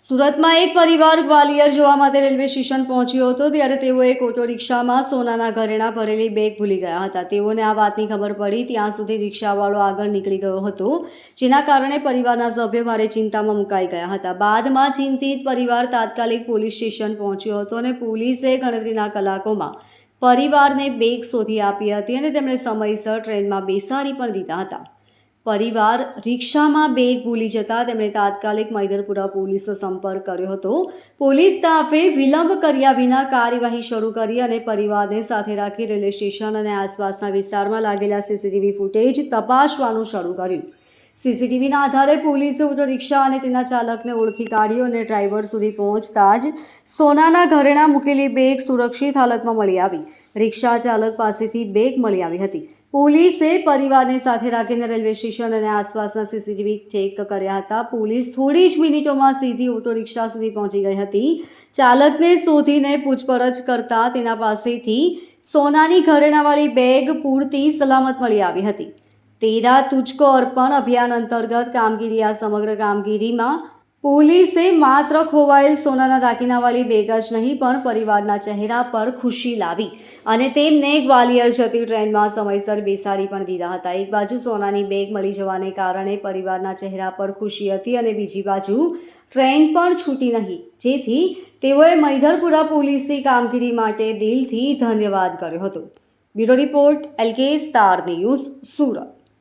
સુરતમાં એક પરિવાર ગ્વાલિયર જોવા માટે રેલવે સ્ટેશન પહોંચ્યો હતો, ત્યારે તેઓ એક ઓટો રિક્ષામાં સોનાના ઘરેણા ભરેલી બેગ ભૂલી ગયા હતા. તેઓને આ વાતની ખબર પડી, ત્યાં સુધી રિક્ષાવાળો આગળ નીકળી ગયો હતો, જેના કારણે પરિવારના સભ્યો ભારે ચિંતામાં મુકાઈ ગયા હતા. બાદમાં ચિંતિત પરિવાર તાત્કાલિક પોલીસ સ્ટેશન પહોંચ્યો હતો અને પોલીસે ગણતરીના કલાકોમાં પરિવારને બેગ શોધી આપી હતી અને તેમણે સમયસર ટ્રેનમાં બેસાડી પણ દીધા હતા. પરિવાર રિક્ષામાં બેગ ભૂલી જતા તેમણે તાત્કાલિક મૈદરપુરા પોલીસનો સંપર્ક કર્યો હતો. પોલીસ સ્ટાફે વિલંબ કર્યા વિના કાર્યવાહી શરૂ કરી અને પરિવારને સાથે રાખી રેલવે સ્ટેશન અને આસપાસના વિસ્તારમાં લાગેલા સીસીટીવી ફૂટેજ તપાસવાનું શરૂ કર્યું. સીસીટીવીના આધારે પોલીસે ઓટો રિક્ષા અને તેના ચાલકને ઓળખી કાઢ્યો અને ડ્રાઈવર સુધી પહોંચતા જ સોનાના ઘરેણા મૂકેલી બેગ સુરક્ષિત હાલતમાં મળી આવી. રિક્ષા ચાલક પાસેથી બેગ મળી આવી હતી. પોલીસે પરિવારને સાથે રાખીને રેલવે સ્ટેશન અને આસપાસના સીસીટીવી ચેક કર્યા હતા. પોલીસ થોડી જ મિનિટોમાં સીધી ઓટો રિક્ષા સુધી પહોંચી ગઈ હતી. ચાલકને શોધીને પૂછપરછ કરતા તેના પાસેથી સોનાની ઘરેણાવાળી બેગ પૂરતી સલામત મળી આવી હતી. તેરા તુચકો અર્પણ અભિયાન અંતર્ગત કામગીરી આ સમગ્ર કામગીરીમાં પોલીસે માત્ર ખોવાયેલ સોનાના દાગીનાવાળી બેગ જ નહીં, પણ પરિવારના ચહેરા પર ખુશી લાવી અને તેમને ગ્વાલિયર જતી ટ્રેનમાં સમયસર બેસાડી પણ દીધા હતા. એક બાજુ સોનાની બેગ મળી જવાને કારણે પરિવારના ચહેરા પર ખુશી હતી અને બીજી બાજુ ટ્રેન પણ છૂટી નહીં. જેથી તેઓએ મૈધરપુરા પોલીસની કામગીરી માટે દિલથી ધન્યવાદ કર્યો હતો. Bureau report, LK star news, Surat.